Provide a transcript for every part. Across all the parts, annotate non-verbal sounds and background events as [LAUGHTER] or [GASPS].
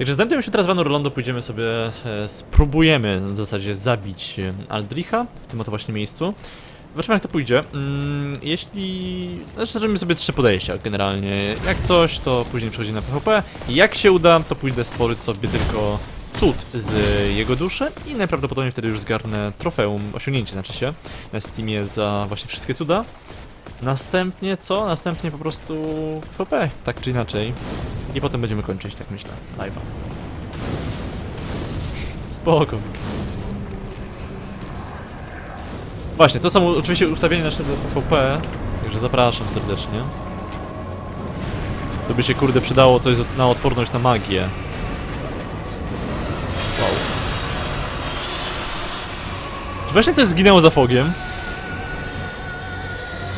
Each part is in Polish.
Także znajdujemy się teraz w Anorlondo, pójdziemy sobie, e, spróbujemy w zasadzie zabić e, Aldricha w tym oto właśnie miejscu. Zobaczymy jak to pójdzie. Mm, jeśli... Znaczy zrobimy sobie trzy podejścia generalnie. Jak coś, to później przechodzimy na PvP. Jak się uda, to pójdę stworzyć sobie tylko cud z jego duszy i najprawdopodobniej wtedy już zgarnę trofeum, osiągnięcie znaczy się, na Steamie za właśnie wszystkie cuda. Następnie co? Następnie po prostu PvP, tak czy inaczej. I potem będziemy kończyć, tak myślę, live'a. Spoko. Właśnie, to są oczywiście ustawienia naszego PvP, także zapraszam serdecznie. To by się kurde przydało coś na odporność na magię. Wow. Czy właśnie coś zginęło za fogiem?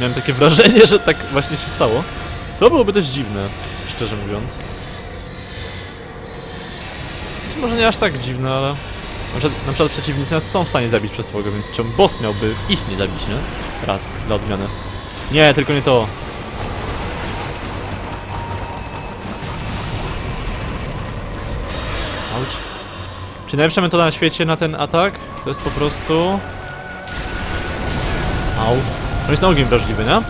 Miałem takie wrażenie, że tak właśnie się stało. Co byłoby dość dziwne, szczerze mówiąc. Czy może nie aż tak dziwne, ale... Na przykład, na przykład przeciwnicy nas są w stanie zabić przez swogo, więc czemu boss miałby ich nie zabić, nie? Raz, dla odmiany. Nie, tylko nie to. Auć. Czy najlepsza metoda na świecie na ten atak to jest po prostu... Au. On jest na ogień wrażliwy, nie?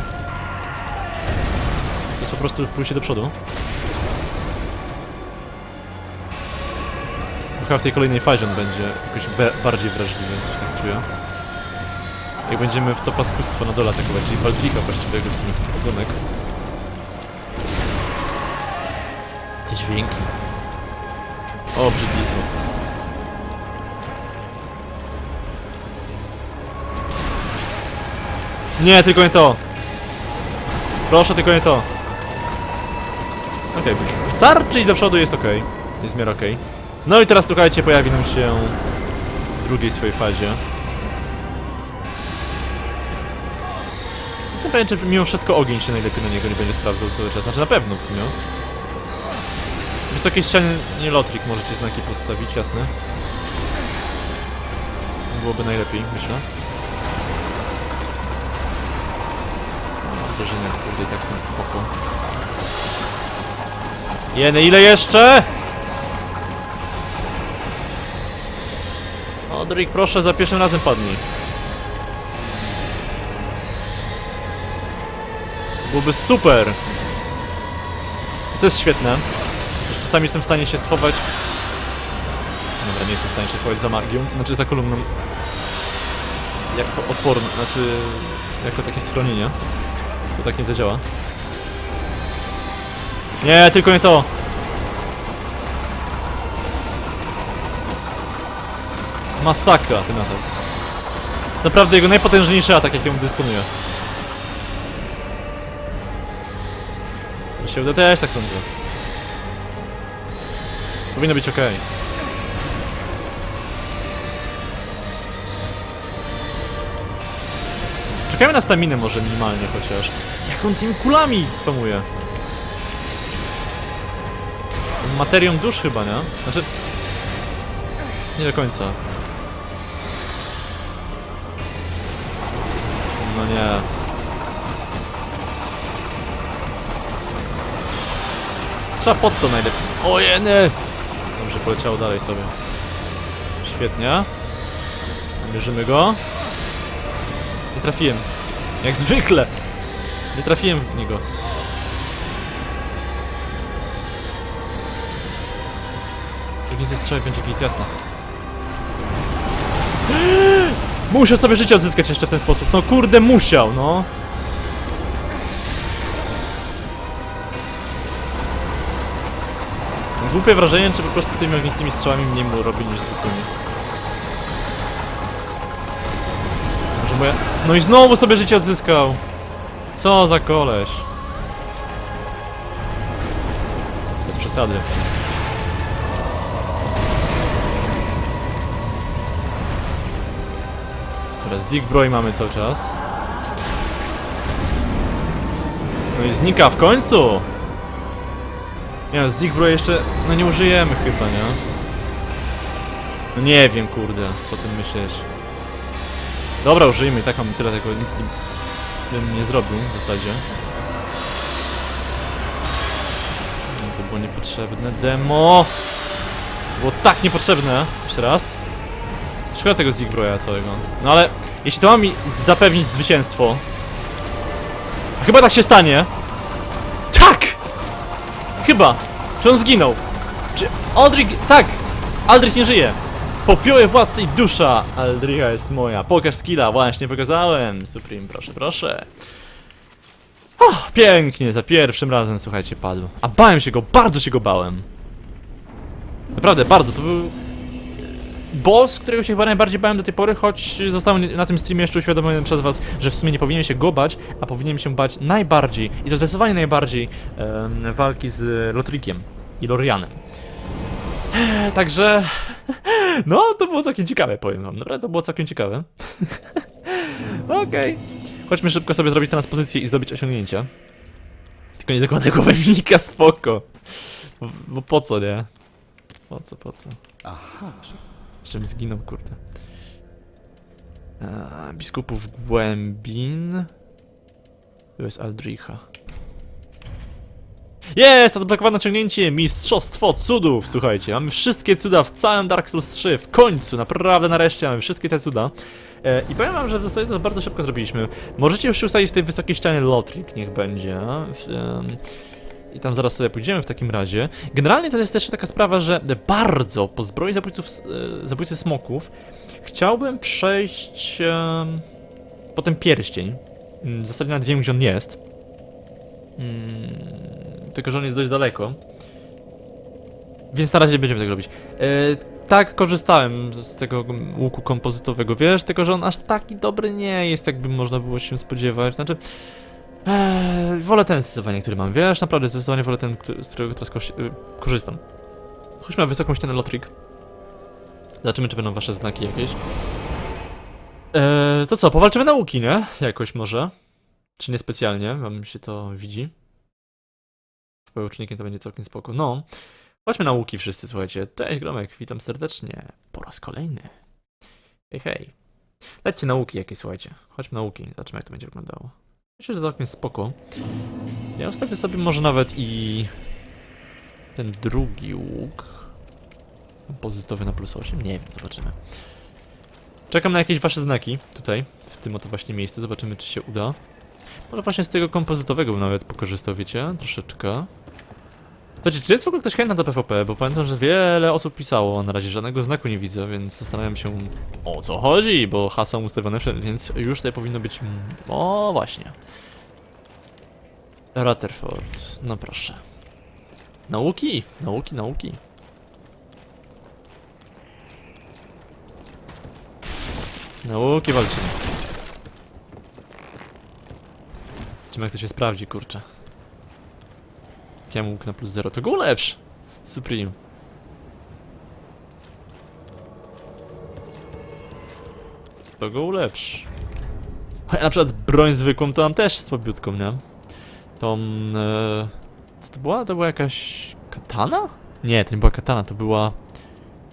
To jest po prostu pójście do przodu. Chyba w tej kolejnej fazie on będzie jakoś bardziej wrażliwy, coś tak czuję. Jak będziemy w to paskustwo na dole atakować, czyli Waldrika właściwego w sumie ten ogonek. Te dźwięki. O, brzydlistwo. Nie, tylko nie to. Proszę, tylko nie to. Okej, okay, starczy i do przodu jest okej. Jest w miarę okej. No i teraz słuchajcie, pojawi nam się w drugiej swojej fazie. Jestem pewien, czy mimo wszystko ogień się najlepiej na niego nie będzie sprawdzał cały czas. Znaczy na pewno w sumie. W wysokiej ścianie nie lotrik możecie znaki postawić, jasne. Byłoby najlepiej, myślę. Wrażenia, kurde, tak są spoko. Jeny, ile jeszcze? Odrik, proszę, za pierwszym razem padnij. Byłoby super. To jest świetne. Czasami jestem w stanie się schować. Dobra, nie jestem w stanie się schować za magią, znaczy za kolumną. Jako odporny, znaczy jako takie schronienie. To tak nie zadziała. Nie, tylko nie to. Masakra ten atak. To naprawdę jego najpotężniejszy atak, jakim dysponuje. Mi się uda też tak sądzę. Powinno być ok. Czekajmy na staminę może minimalnie chociaż. Jak on tymi kulami spamuje? Materią dusz chyba, nie? Znaczy... Nie do końca. No nie. Trzeba pod to najlepiej. Ojeny! Dobrze, poleciało dalej sobie. Świetnie. Mierzymy go. Nie trafiłem. Jak zwykle. Nie trafiłem w niego. Nie zestrzeli, będzie git, jasno. [GASPS] Musiał sobie życie odzyskać jeszcze w ten sposób. No kurde, musiał, no. Głupie wrażenie, czy po prostu tymi ognistymi strzałami mniej mu robi niż zwykłymi. Może moja... No i znowu sobie życie odzyskał. Co za koleś. Bez przesady. Teraz Zigbroj mamy cały czas. No i znika w końcu! Nie no, Zigbroj jeszcze... No nie użyjemy chyba, nie? No nie wiem, kurde, co ty myślisz? Dobra, użyjmy, i tak mam tyle tego, nic bym nie zrobił w zasadzie. No to było niepotrzebne. Demo! Było tak niepotrzebne. Jeszcze raz. Szkoda tego Zigbraya całego. No ale jeśli to ma mi zapewnić zwycięstwo. a Chyba tak się stanie. Tak! Chyba. Czy on zginął? Czy Aldrich... Tak! Aldrich nie żyje. Popioły władcy i dusza. Aldricha jest moja. Pokaż skilla. Właśnie pokazałem. Supreme, proszę, proszę. O, pięknie, za pierwszym razem, słuchajcie, padł. A bałem się go, bardzo się go bałem. Naprawdę, bardzo, to był... Boss, którego się chyba najbardziej bałem do tej pory, choć zostałem na tym streamie jeszcze uświadomiony przez was, że w sumie nie powinienem się go bać, a powinienem się bać najbardziej, i to zdecydowanie najbardziej, em, walki z Lotrikiem i Lorianem. Także... No, to było całkiem ciekawe, powiem wam. Naprawdę to było całkiem ciekawe. [LAUGHS] Okej. Chodźmy szybko sobie zrobić transpozycję i zdobyć osiągnięcia. Tylko nie zakładaj głowę Mika, spoko. Bo, bo po co, nie? Po co, po co? Aha. Żebym zginął, kurde. Eee, biskupów Głębin. Tu jest Aldricha. Jest! Odblokowane osiągnięcie Mistrzostwo Cudów! Słuchajcie, mamy wszystkie cuda w całym Dark Souls 3. W końcu, naprawdę nareszcie mamy wszystkie te cuda. E, I powiem wam, że w zasadzie to bardzo szybko zrobiliśmy. Możecie już się ustawić w tej wysokiej ścianie Lotrik, niech będzie. I tam zaraz sobie pójdziemy w takim razie. Generalnie to jest też taka sprawa, że bardzo po zbroi zabójców, e, zabójcy smoków chciałbym przejść em, po ten pierścień. Mm, W zasadzie nawet wiem, gdzie on jest. Mm, tylko, że on jest dość daleko. Więc na razie nie będziemy tego robić. E, tak, korzystałem z tego łuku kompozytowego, wiesz, tylko że on aż taki dobry nie jest, jakby można było się spodziewać. Znaczy, e, wolę ten zdecydowanie, który mam, wiesz, naprawdę zdecydowanie wolę ten, który, z którego teraz y, korzystam. Chodźmy na wysoką ścianę Lotrik. Zobaczymy, czy będą wasze znaki jakieś. E, to co, powalczymy nauki, nie? Jakoś może. Czy niespecjalnie, wam się to widzi. Połącznikiem to będzie całkiem spoko. No. Chodźmy na łuki wszyscy, słuchajcie. Cześć Gromek, witam serdecznie. Po raz kolejny. Hej, hej. Na łuki jakieś, słuchajcie. Chodźmy na łuki, zobaczymy jak to będzie wyglądało. Myślę, że całkiem spoko. Ja ustawię sobie może nawet i... ten drugi łuk. Kompozytowy na plus 8? Nie wiem, zobaczymy. Czekam na jakieś wasze znaki tutaj, w tym oto właśnie miejscu. Zobaczymy, czy się uda. Może właśnie z tego kompozytowego nawet pokorzystał, wiecie? Troszeczkę. Znaczy, czy jest w ogóle ktoś chętny do PvP? Bo pamiętam, że wiele osób pisało, na razie żadnego znaku nie widzę, więc zastanawiam się o co chodzi, bo hasła ustawione, wszędzie, więc już tutaj powinno być... mm, O, właśnie. Rutherford, no proszę. Nauki, nauki, nauki. Nauki walczymy. Zobaczymy jak to się sprawdzi, kurczę. Piam łuk na plus 0, to go ulepsz! Supreme. To go ulepsz. Ja na przykład broń zwykłą to mam też słabiutką, nie? Tą... E... Co to była? To była jakaś... Katana? Nie, to nie była katana, to była...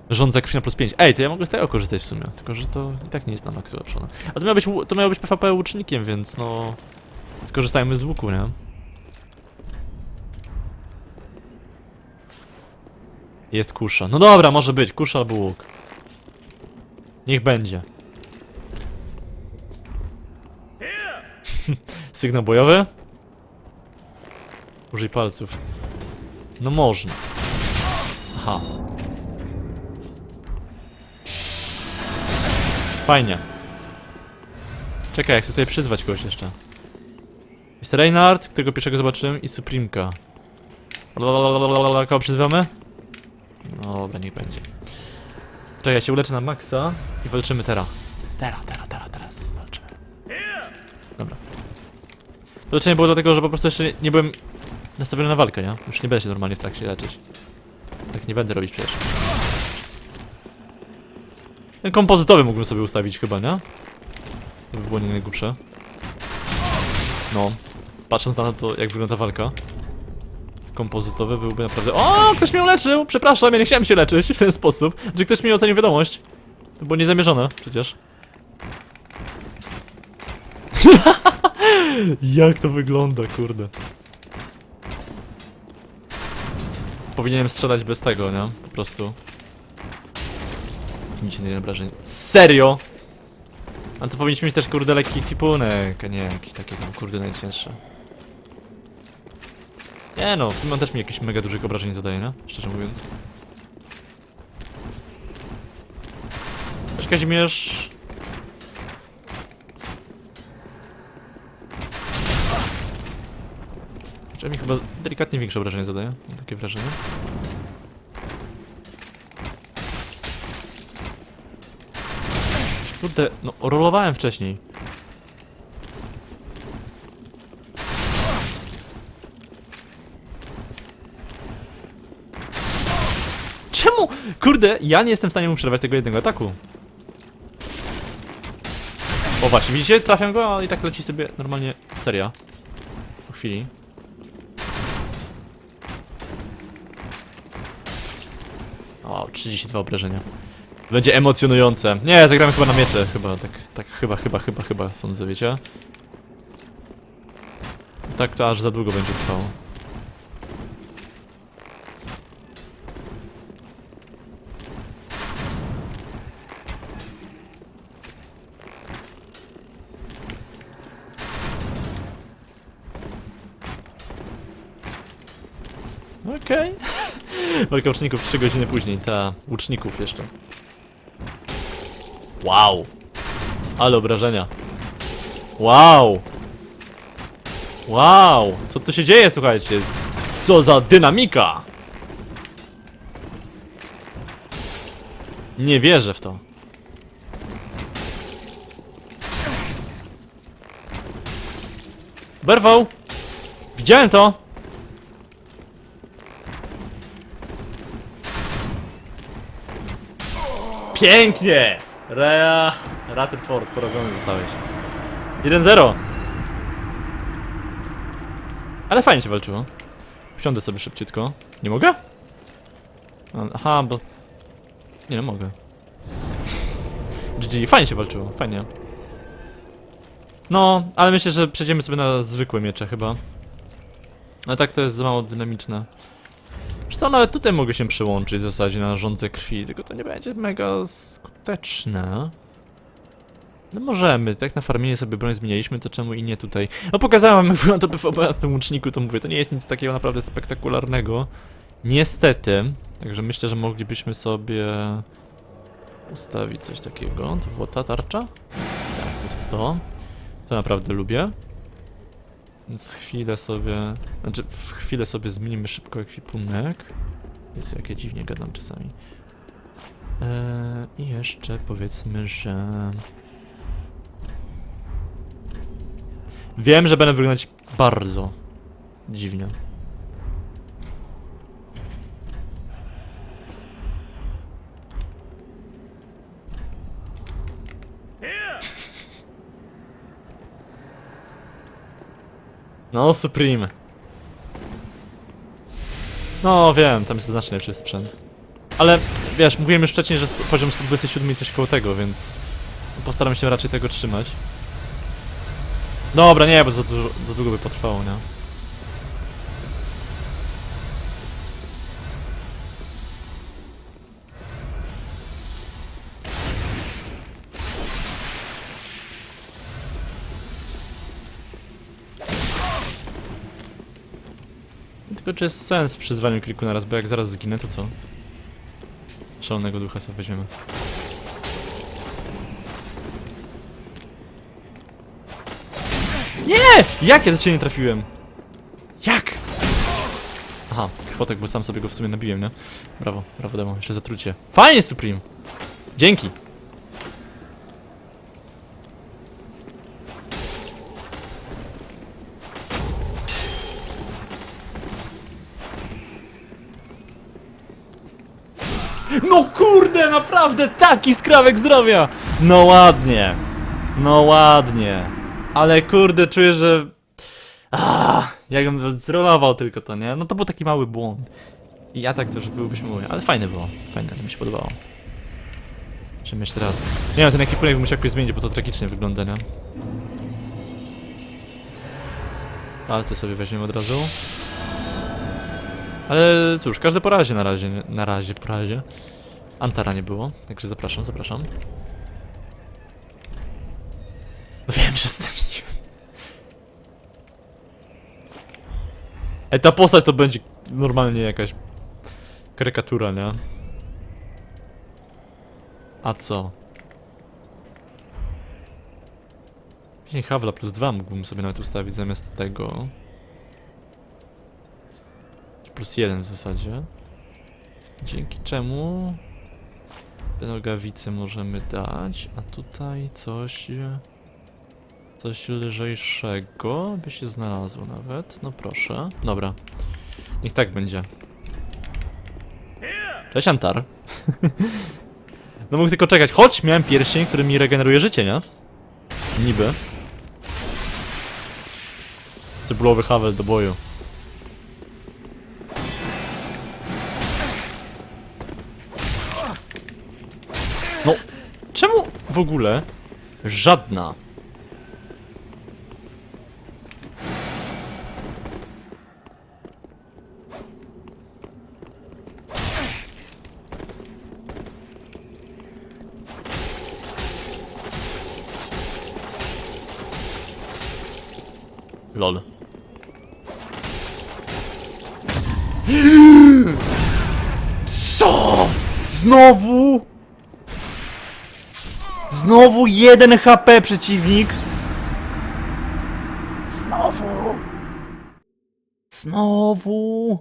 Rządza krwi na plus 5. Ej, to ja mogę z tego korzystać w sumie, tylko że to i tak nie jest na maksu ulepszone. A to miało być, to miało być PvP łucznikiem, więc no... Skorzystajmy z łuku, nie? Jest kusza. No dobra, może być. Kusza albo łuk. Niech będzie. [LAUGHS] Sygnał bojowy? Użyj palców. No można. Aha. Fajnie. Czekaj, jak chcę tutaj przyzwać kogoś jeszcze. Jest Reinhardt, którego pierwszego zobaczyłem, i Supremka. Kogo przyzywamy? No dobra, niech będzie. Czekaj, ja się uleczę na maksa i walczymy teraz. Teraz, teraz, teraz, teraz walczymy. Dobra. To leczenie było dlatego, że po prostu jeszcze nie, nie byłem nastawiony na walkę, nie? Już nie będę się normalnie w trakcie leczyć. Tak nie będę robić przecież. Ten kompozytowy mógłbym sobie ustawić chyba, nie? To by było nie najgłupsze. No. Patrząc na to, jak wygląda walka. Kompozytowy byłby naprawdę... O, ktoś mnie uleczył! Przepraszam, ja nie chciałem się leczyć w ten sposób. Czy ktoś mi ocenił wiadomość? To było niezamierzone, przecież. [LAUGHS] jak to wygląda, kurde. Powinienem strzelać bez tego, nie? Po prostu. Cofnijcie na obrażeń. Serio? A to powinniśmy mieć też kurde lekki ekwipunek, a nie jakieś takie tam kurde najcięższe. Nie no, w sumie on też mi jakieś mega dużych obrażeń zadaje, no? Szczerze mówiąc. Cześć Kazimierz. Czy mi chyba delikatnie większe obrażenie zadaje? Mam takie wrażenie. Kurde, no rolowałem wcześniej. Czemu? Kurde, ja nie jestem w stanie mu przerwać tego jednego ataku. O właśnie, widzicie? Trafiam go, a i tak leci sobie normalnie seria. Po chwili. O, 32 obrażenia. Będzie emocjonujące. Nie, zagramy chyba na miecze, chyba, tak, tak, chyba, chyba, chyba, chyba, sądzę, wiecie? Tak to aż za długo będzie trwało. Okej. Walka łuczników 3 godziny później, ta, łuczników jeszcze. Wow. Ale obrażenia. Wow. Wow. Co tu się dzieje, słuchajcie? Co za dynamika! Nie wierzę w to. Berwał! Widziałem to! Pięknie! Rea... Rutherford, porobiony zostałeś. 1-0! Ale fajnie się walczyło. Wsiądę sobie szybciutko. Nie mogę? A- Aha, bo... Nie no, mogę. GG, fajnie się walczyło, fajnie. No, ale myślę, że przejdziemy sobie na zwykłe miecze chyba. Ale tak to jest za mało dynamiczne. Co, nawet tutaj mogę się przyłączyć w zasadzie na rządze krwi, tylko to nie będzie mega skuteczne. No możemy, tak na farmienie sobie broń zmienialiśmy, to czemu i nie tutaj? No pokazałem jak wygląda PvP na tym łuczniku, to mówię, to nie jest nic takiego naprawdę spektakularnego. Niestety, także myślę, że moglibyśmy sobie ustawić coś takiego. To była ta tarcza? Tak, to jest to. To naprawdę lubię. Więc chwilę sobie, znaczy w chwilę sobie zmienimy szybko ekwipunek. Jest jak ja dziwnie gadam czasami. Eee, I jeszcze powiedzmy, że... Wiem, że będę wyglądać bardzo dziwnie. No, Supreme. No, wiem, tam jest znacznie lepszy sprzęt. Ale, wiesz, mówiłem już wcześniej, że poziom 127 i coś koło tego, więc postaram się raczej tego trzymać. Dobra, nie, bo za, dużo, za długo by potrwało, nie? Tylko czy jest sens w przyzwaniu kilku naraz, bo jak zaraz zginę, to co? Szalonego ducha sobie weźmiemy. Nie! Jak ja do ciebie nie trafiłem? Jak? Aha, kwotek, bo sam sobie go w sumie nabiłem, nie? Brawo, brawo demo, jeszcze zatrucie. Fajnie, Supreme! Dzięki! Naprawdę taki skrawek zdrowia! No ładnie. No ładnie. Ale kurde, czuję, że... Ah, jakbym zrolował tylko to, nie? No to był taki mały błąd. I atak to już byłbyś mój, ale fajne było. Fajne, to mi się podobało. Czym jeszcze raz? Nie wiem, ten ekwipunek bym musiał jakoś zmienić, bo to tragicznie wygląda, nie? Palce sobie weźmiemy od razu. Ale cóż, każde po razie na razie, na razie, po razie. Antara nie było, także zapraszam, zapraszam. No Wiem, że zdemiłem. Ej, ta postać to będzie normalnie jakaś karykatura, nie? A co? Później Havla plus 2 mógłbym sobie nawet ustawić zamiast tego. Plus 1 w zasadzie. Dzięki czemu nogawice możemy dać, a tutaj coś... Coś lżejszego by się znalazło nawet. No proszę. Dobra. Niech tak będzie. Cześć Antar. [LAUGHS] no mógł tylko czekać. Chodź, miałem pierścień, który mi regeneruje życie, nie? Niby. Cebulowy Havel do boju. W ogóle żadna Lol. [GASPS] Co? Znowu? Znowu jeden HP przeciwnik? Znowu? Znowu?